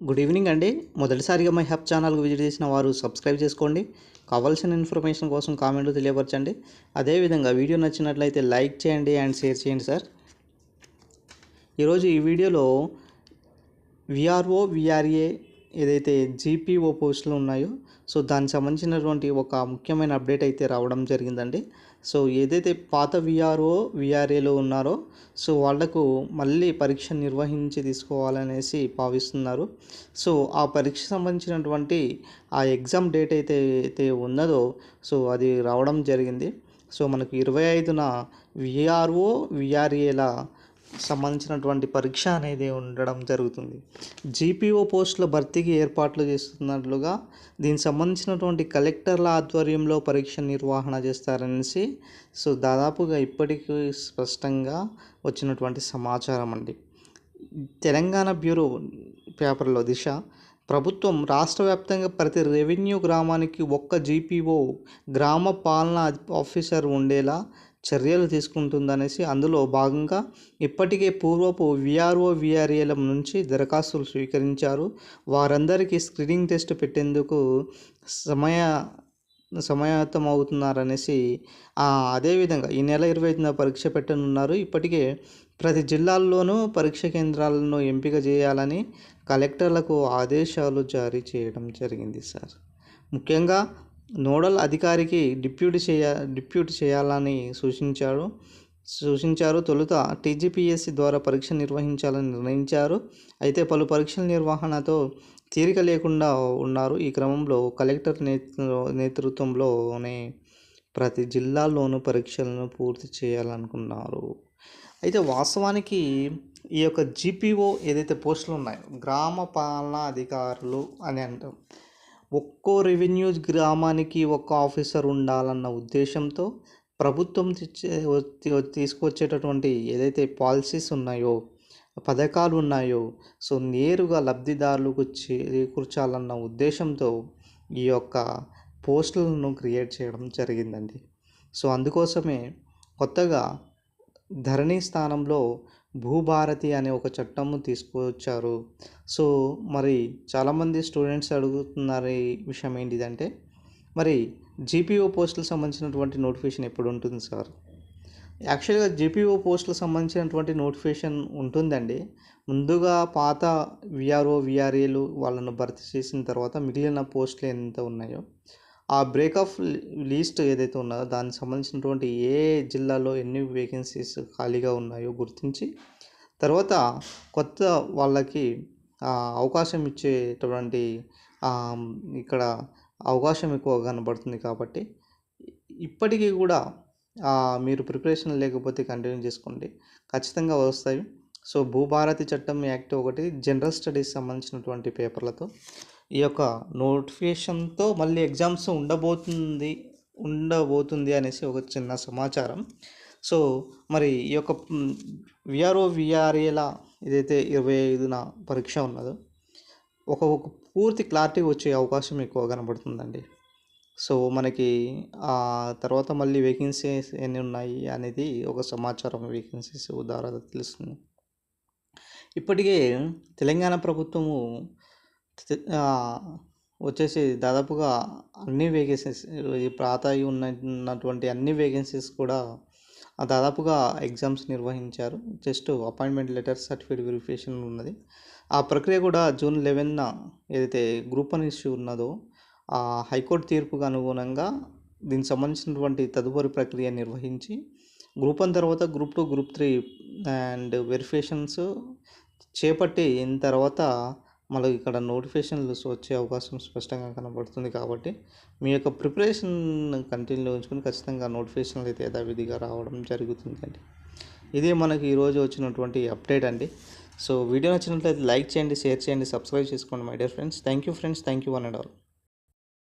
Good evening అండి. మొదటిసారిగా my hub ఛానల్కి విజిట్ చేసిన వారు సబ్స్క్రైబ్ చేసుకోండి. కావాల్సిన ఇన్ఫర్మేషన్ కోసం కామెంట్లు తెలియపరచండి. అదేవిధంగా వీడియో నచ్చినట్లయితే లైక్ చేయండి అండ్ షేర్ చేయండి సార్ ఈరోజు ఈ వీడియోలో విఆర్ఓ విఆర్ఏ ఏదైతే జీపీఓ పోస్టులు ఉన్నాయో సో దానికి సంబంధించినటువంటి ఒక ముఖ్యమైన అప్డేట్ అయితే రావడం జరిగిందండి. సో ఏదైతే పాత విఆర్ఓ విఆర్ఏలో ఉన్నారో సో వాళ్ళకు మళ్ళీ పరీక్ష నిర్వహించి తీసుకోవాలనేసి భావిస్తున్నారు. సో ఆ పరీక్ష సంబంధించినటువంటి ఆ ఎగ్జామ్ డేట్ అయితే అయితే ఉన్నదో సో అది రావడం జరిగింది. సో మనకు ఇరవై ఐదున విఆర్ఓ విఆర్ఏల సంబంధించినటువంటి పరీక్ష అనేది ఉండడం జరుగుతుంది. జీపీఓ పోస్టుల భర్తీకి ఏర్పాట్లు చేస్తున్నట్లుగా దీనికి సంబంధించినటువంటి కలెక్టర్ల ఆధ్వర్యంలో పరీక్ష నిర్వహణ చేస్తారనేసి సో దాదాపుగా ఇప్పటికీ స్పష్టంగా వచ్చినటువంటి సమాచారం అండి. తెలంగాణ బ్యూరో పేపర్లో దిశ ప్రభుత్వం రాష్ట్ర వ్యాప్తంగా ప్రతి రెవెన్యూ గ్రామానికి ఒక్క జీపీఓ గ్రామ పాలనా ఆఫీసర్ ఉండేలా చర్యలు తీసుకుంటుందనేసి అందులో భాగంగా ఇప్పటికే పూర్వపు విఆర్ఓ విఆర్ఏల నుంచి దరఖాస్తులు స్వీకరించారు. వారందరికీ స్క్రీనింగ్ టెస్ట్ పెట్టేందుకు సమయ సమాయత్తం అవుతున్నారనేసి అదేవిధంగా ఈ నెల ఇరవై ఐదున పరీక్ష పెట్టనున్నారు. ఇప్పటికే ప్రతి జిల్లాల్లోనూ పరీక్ష కేంద్రాలను ఎంపిక చేయాలని కలెక్టర్లకు ఆదేశాలు జారీ చేయడం జరిగింది సార్. ముఖ్యంగా నోడల్ అధికారికి డిప్యూటీ చేయ డిప్యూట్ చేయాలని సూచించారు. సూచించారు. తొలుత టీజీపీఎస్సీ ద్వారా పరీక్ష నిర్వహించాలని నిర్ణయించారు. అయితే పలు పరీక్షల నిర్వహణతో తీరిక లేకుండా ఉన్నారు. ఈ క్రమంలో కలెక్టర్ నేతృత్వంలోనే ప్రతి జిల్లాలోనూ పరీక్షలను పూర్తి చేయాలనుకున్నారు. అయితే వాస్తవానికి ఈ యొక్క జీపీఓ ఏదైతే పోస్టులు ఉన్నాయో గ్రామ పాలనా అధికారులు అని అంటాం. ఒక్కో రెవెన్యూ గ్రామానికి ఒక ఆఫీసర్ ఉండాలన్న ఉద్దేశంతో ప్రభుత్వం తీసుకొచ్చేటటువంటి ఏదైతే పాలసీస్ ఉన్నాయో పథకాలు ఉన్నాయో సో నేరుగా లబ్ధిదారులకు చేకూర్చాలన్న ఉద్దేశంతో ఈ యొక్క పోస్టులను క్రియేట్ చేయడం జరిగిందండి. సో అందుకోసమే కొత్తగా ధరణి స్థానంలో భూభారతి అనే ఒక చట్టము తీసుకువచ్చారు సో మరి చాలామంది స్టూడెంట్స్ అడుగుతున్నారు ఈ విషయం ఏంటిదంటే మరి జీపీఓ పోస్టులకు సంబంధించినటువంటి నోటిఫికేషన్ ఎప్పుడు ఉంటుంది సార్? యాక్చువల్గా జీపీఓ పోస్టులకు సంబంధించినటువంటి నోటిఫికేషన్ ఉంటుందండి. ముందుగా పాత విఆర్ఓ విఆర్ఏలు వాళ్ళను భర్తీ చేసిన తర్వాత మిగిలిన పోస్టులు ఎంత ఉన్నాయో ఆ బ్రేక్ ఆఫ్ లీస్ట్ ఏదైతే ఉన్నదో దానికి సంబంధించినటువంటి ఏ జిల్లాలో ఎన్ని వేకెన్సీస్ ఖాళీగా ఉన్నాయో గుర్తించి తర్వాత కొత్త వాళ్ళకి అవకాశం ఇచ్చేటువంటి ఇక్కడ అవకాశం ఎక్కువ కనబడుతుంది కాబట్టి ఇప్పటికీ కూడా మీరు ప్రిపరేషన్ లేకపోతే కంటిన్యూ చేసుకోండి. ఖచ్చితంగా వస్తాయి. సో భూభారతి చట్టం యాక్ట్ ఒకటి జనరల్ స్టడీస్ సంబంధించినటువంటి పేపర్లతో ఈ యొక్క నోటిఫికేషన్తో మళ్ళీ ఎగ్జామ్స్ ఉండబోతుంది ఉండబోతుంది అనేసి ఒక చిన్న సమాచారం. సో మరి ఈ యొక్క విఆర్ఓ విఆర్ఏల ఏదైతే ఇరవై ఐదున పరీక్ష ఉన్నదో ఒక ఒక పూర్తి క్లారిటీ వచ్చే అవకాశం ఎక్కువ కనబడుతుందండి. సో మనకి ఆ తర్వాత మళ్ళీ వేకెన్సీస్ ఎన్ని ఉన్నాయి అనేది ఒక సమాచారం వేకెన్సీస్ ద్వారా తెలుస్తుంది. ఇప్పటికే తెలంగాణ ప్రభుత్వము వచ్చేసి దాదాపుగా అన్ని వేకెన్సీస్ ప్రాతాయి ఉన్నటువంటి అన్ని వేకెన్సీస్ కూడా దాదాపుగా ఎగ్జామ్స్ నిర్వహించారు. Just appointment letter certificate verification ఉన్నది. ఆ ప్రక్రియ కూడా జూన్ లెవెన్న ఏదైతే గ్రూప్ వన్ ఇష్యూ ఉన్నదో ఆ హైకోర్టు తీర్పుకు అనుగుణంగా దీనికి సంబంధించినటువంటి తదుపరి ప్రక్రియ నిర్వహించి గ్రూప్ వన్ తర్వాత group two group three and verifications చేపట్టి తర్వాత మనకి ఇక్కడ నోటిఫికేషన్లు వచ్చే అవకాశం స్పష్టంగా కనబడుతుంది కాబట్టి మీ యొక్క ప్రిపరేషన్ కంటిన్యూ ఉంచుకొని ఖచ్చితంగా నోటిఫికేషన్లు అయితే యథావిధిగా రావడం జరుగుతుందండి ఇదే మనకి ఈరోజు వచ్చినటువంటి అప్డేట్ అండి. సో వీడియో నచ్చినట్లయితే లైక్ చేయండి షేర్ చేయండి సబ్స్క్రైబ్ చేసుకోండి my dear friends. Thank you friends. Thank you one and all.